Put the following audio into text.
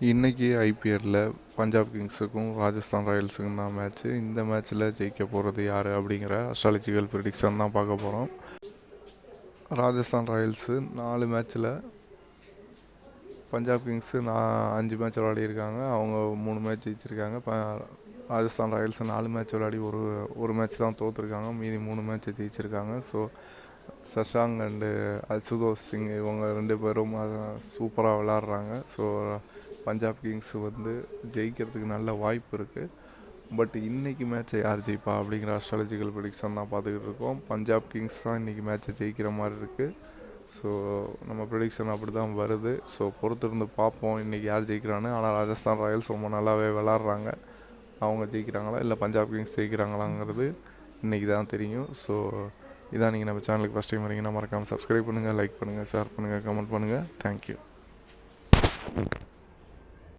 இன்னைக்கு ஐபிஎல்லில் பஞ்சாப் கிங்ஸுக்கும் ராஜஸ்தான் ராயல்ஸுக்கும் தான் மேட்ச்சு இந்த மேட்ச்சில் ஜெயிக்க போகிறது யார் அப்படிங்கிற அஸ்ட்ராலஜிக்கல் ப்ரிடிக்ஷன் தான் பார்க்க போகிறோம் ராஜஸ்தான் ராயல்ஸு நாலு மேட்ச்சில் பஞ்சாப் கிங்ஸு நான் அஞ்சு மேட்ச் விளையாடிருக்காங்க அவங்க மூணு மேட்ச் ஜெயிச்சிருக்காங்க. ப ராஜஸ்தான் ராயல்ஸ் நாலு மேட்ச் விளையாடி ஒரு ஒரு மேட்ச் தான் தோற்றுருக்காங்க மீதி மூணு மேட்ச் ஜெயிச்சிருக்காங்க. ஸோ சஷாங் அண்டு அசுதோஷ் சிங் இவங்க ரெண்டு பேரும் சூப்பராக விளாட்றாங்க ஸோ பஞ்சாப் கிங்ஸ் வந்து ஜெயிக்கிறதுக்கு நல்ல வாய்ப்பு இருக்குது பட் இன்னைக்கு மேட்ச்சை யார் ஜெயிப்பா அப்படிங்கிற அஸ்ட்ராலஜிக்கல் ப்ரிடிக்ஷன் தான் பார்த்துக்கிட்டு இருக்கோம். பஞ்சாப் கிங்ஸ் தான் இன்னைக்கு மேட்ச்சை ஜெயிக்கிற மாதிரி இருக்குது ஸோ நம்ம ப்ரிடிக்ஷன் அப்படி தான் வருது. ஸோ பொறுத்திருந்து பார்ப்போம் இன்றைக்கி யார் ஜெயிக்கிறான்னு. ஆனால் ராஜஸ்தான் ராயல்ஸ் ரொம்ப நல்லாவே விளாட்றாங்க அவங்க ஜெயிக்கிறாங்களா? இல்லை பஞ்சாப் கிங்ஸ் ஜெயிக்கிறாங்களாங்கிறது இன்றைக்கி தான் தெரியும். ஸோ இதான் நீங்கள் நம்ம சேனலுக்கு ஃபஸ்ட் டைம் வரீங்கன்னா மறக்காமல் சப்ஸ்கிரைப் பண்ணுங்கள் லைக் பண்ணுங்கள் ஷேர் பண்ணுங்கள் கமெண்ட் பண்ணுங்கள் தேங்க்யூ